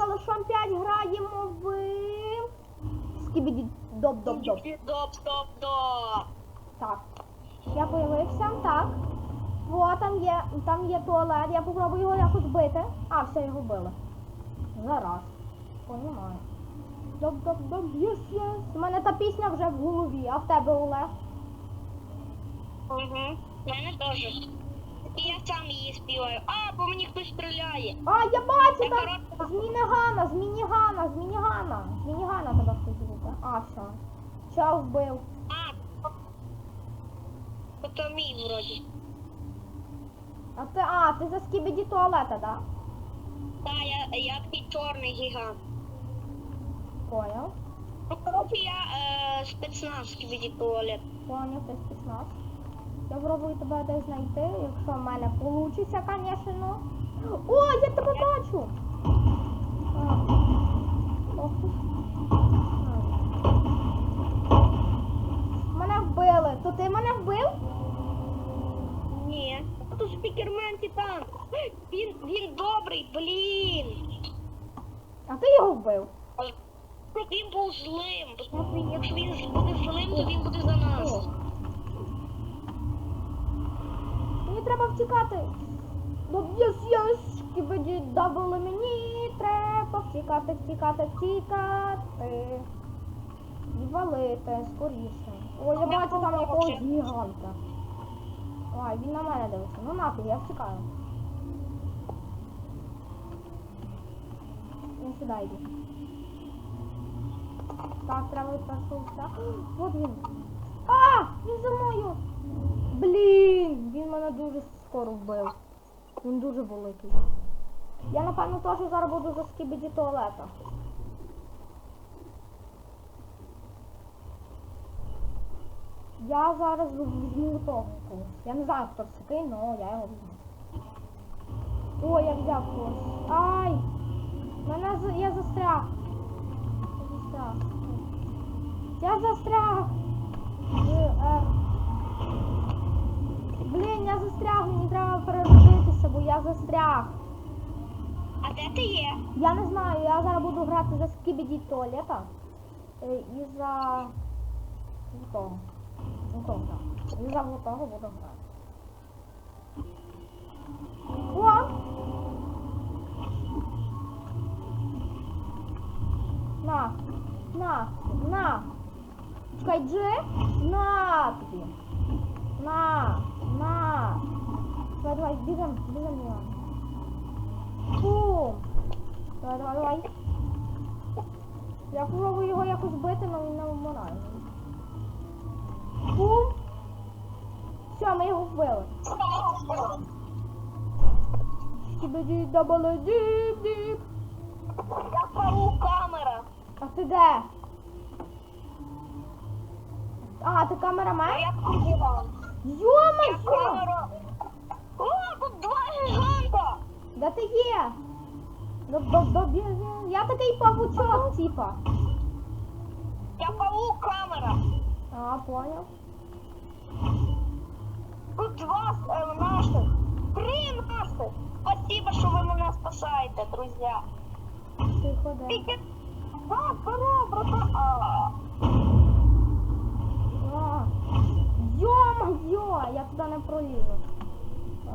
калашом 5 граємо в... Скібіді доп-доп-доп. Доп, стоп, доп. Так. Я появився, так. О, там є, там є туалет, я попробую його якось бити. А, все, його били. Зараз. Понімаю. Доп-доп-доп, єс, єс. У мене та пісня вже в голові, а в тебе, Олег? Угу. Мене теж. І я сам її співаю. А, по мені хтось стріляє. А, я бачу Я там! коротко. З мінігана, з мінігана, з мінігана. З мінігана тебе хтось бити. А, все. Все вбив. А, то мій вроді. А ти, а, ти за скібіді туалета, да? Та, я, я такий чорний гігант. Поняв. Ну, коротше, я е, спецназ від туалет. Поняв, ти спецназ. Я пробую тебе десь знайти, якщо в мене вийде, звісно. О, я тебе бачу! Мене вбили. То ти мене вбив? Ні. А то спікермен Титан. Він, він добрий, блін. А ти його вбив. Він був злим. Якщо він буде злим, то він буде за нас. О. Мені треба втікати. Ну, єс, єс, кібеді дабли мені треба втікати, втікати, втікати. І валити скоріше. Ой, я бачу там якогось гіганта. Ой, він на мене дивиться. Ну нафіг, я втікаю. Він сюди йде. Так, треба відпрацюватися. От він. А! Він за мною! Блін! Мене дуже скоро вбив. Він дуже великий. Я напевно теж зараз буду за скібіді туалета. Я зараз візьму того. Я не знаю, хто це такий, але я його візьму. О, я взяв когось. Ай! Мене за... я застряг. Я застряг. Я застряг. З, е, Блін, я застряг, мені треба переродитися, бо я застряг. А де ти є? Я не знаю, я зараз буду грати за скібіді туалета. е, І за того. І за того буду грати. О! На! На! На! Чекай, Джи! На тобі! На! На! Давай, давай, бігом, бігом, бігом. Бум! Давай, давай, давай. Я пробую його якось бити, але він не вмирає. Бум! Все, ми його вбили. Скибиді дабали діп діп. Я паук камера. А ти де? А, ти камерамен? Я паук. Йо-моє! камера. О, тут два гіганта. Де ти є? Є. Я такий павучок, типа. Я паук камера. А, понял. Тут два е, наших. Три наших. Спасибо, що ви мене спасаєте, друзі. Тихо, де. Тільки... А, здорово, братан. А, А. Йо-моє, я туди не пролізу.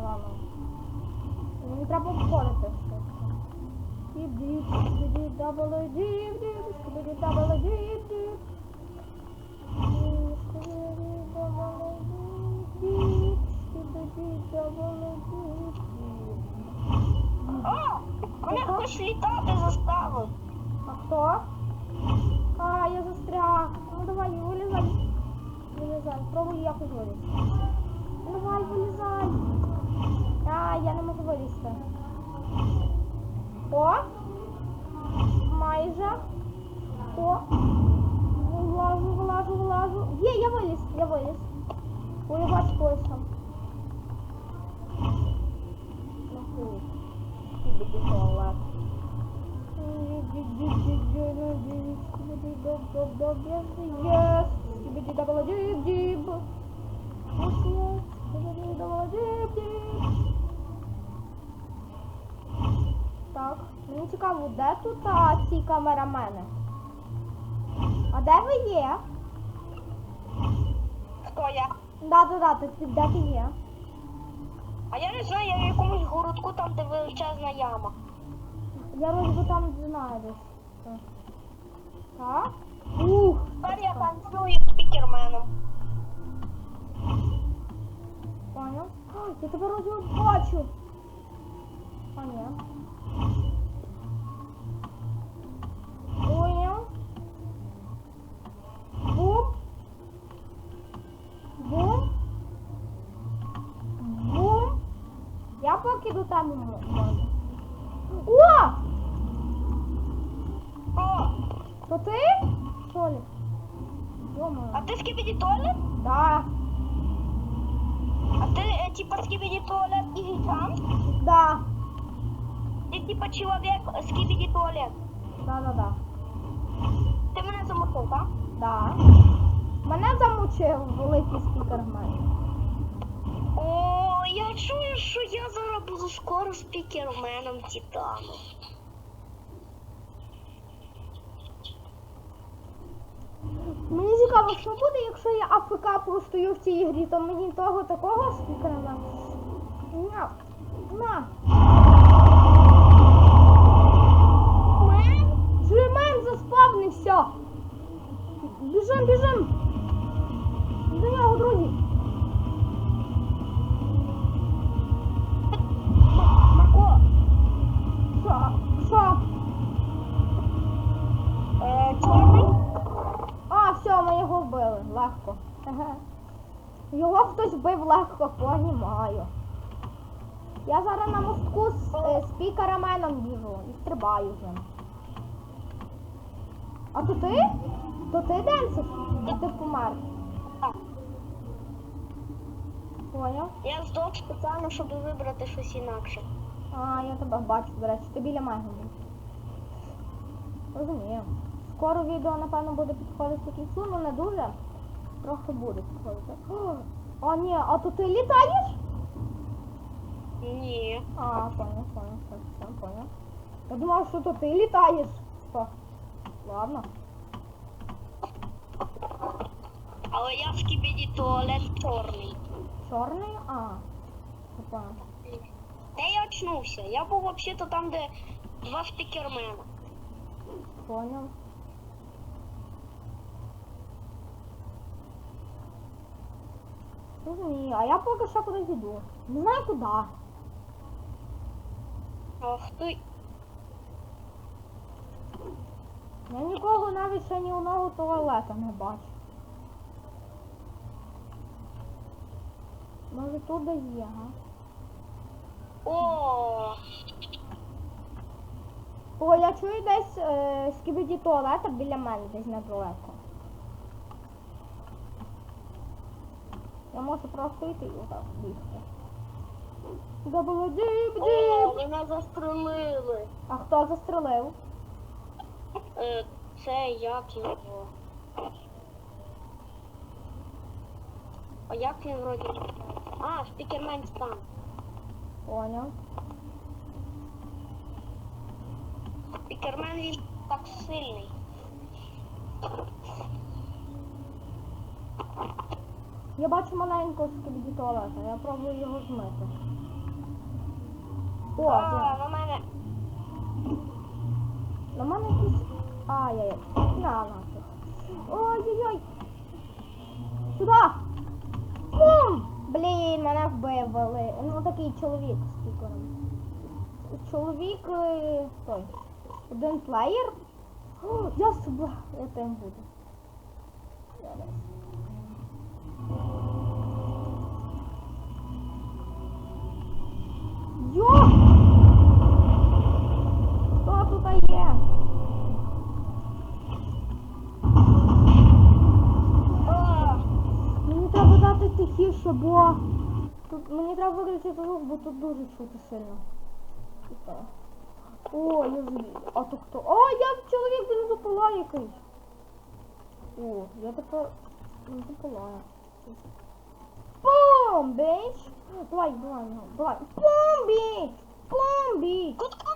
Ладно. Мені треба обходити все. Діп-діп, скибіді дабли діп-діп, скибіді дабли діп-діп. Скибіді дабли діп-діп, скибіді дабли діп-діп. О, мене хтось літати заставив. А хто? А, я застряг. Ну давай, вилізай. Вилізай. Пробуй якось вилізти. Давай, вилізай. А, я не можу вилізти. О! Майже. О! Вилажу, вилажу, вилажу. Є, я виліз, я виліз. Ой, я бачу когось там. Нахуй. Скибіді туалет. Yes, dib. Так, мені цікаво, де тут а, ці камерамени? А де ви є? Хто я? Да, да, да, ти, де ти є? А я не знаю, я в якомусь городку, там, де величезна яма. Я би там знаю десь. Так? Ух! Тепер я танцюю я тебе вроді от бачу. А ні. Понял? Бум. Бум. Бум. Я поки до тебе м- можу. О! О, То ти? Що ли? Йома. а ти скибіді туалет? Да. А ти, е, типа, скибіді туалет і гігант? Да. Ти, типа, чоловік скибіді туалет. Да, да, да. Ти мене замотив, так? Да. Мене замучив великий спікер в мене. О, я чую, що я зараз буду скоро спікерменом Титану. Мені цікаво, що буде, якщо я АФК простою в цій грі, то мені того такого спікера на. На. На. Джимен заспавнився. Біжим, біжим. Його хтось вбив легко, понімаю. Я зараз на мостку з е, спікераменом біжу і стрибаю з ним. А то ти? То ти Денсик? Чи ти помер? Поняв? Я здох спеціально, щоб вибрати щось інакше. А, я тебе бачу, до речі, ти біля мене. був. Розумію. Скоро відео, напевно, буде підходити кінцю, ну не дуже. Трохи буде підходити. О, А, ні, а то ти літаєш? Ні. А, понял, понял, все, все, понял. Я думав, що то ти літаєш. Що? Ладно. Але я скибіді туалет чорний. Чорний? А. я понял. Де я очнувся? Я був взагалі там, де два спікермена. Понял. Розумію, а я поки що кудись йду. Не знаю куди. Ах ти. Я нікого навіть ще ні одного туалета не бачу. Може тут десь є, га? О, О, я чую десь е, скибіді туалета біля мене, десь недалеко. Я можу просто йти і отак бігти. Де було діб о, діб. мене застрелили. А хто застрелив? Е, це як його? А як він вроді? А, спікермен стан. Поняв. Спікермен він так сильний. Я бачу маленького скибіді туалета, я пробую його змити. О, де? на мене. На мене якийсь... Ай-яй-яй. На, нафиг. Ой-ой-ой. Сюда! Бум! Блін, мене вбивали. Ну такий чоловік з спікером. Чоловік... е, Той. Один плеєр. О, я себе... Я тим буду. Зараз. Тут мені треба виключити звук, бо тут дуже чути сильно. О, я звів. А то хто? О, я чоловік бензопила якийсь. О, я тепер бензопила. Бум, біч! Давай, давай, давай. Бум, біч! Бум, біч! Кутка